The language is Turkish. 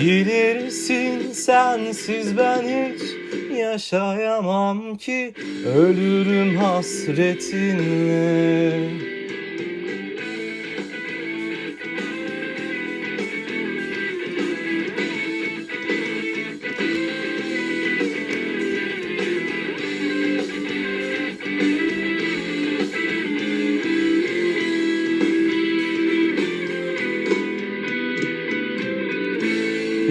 Bilirsin sensiz ben hiç yaşayamam ki Ölürüm hasretinle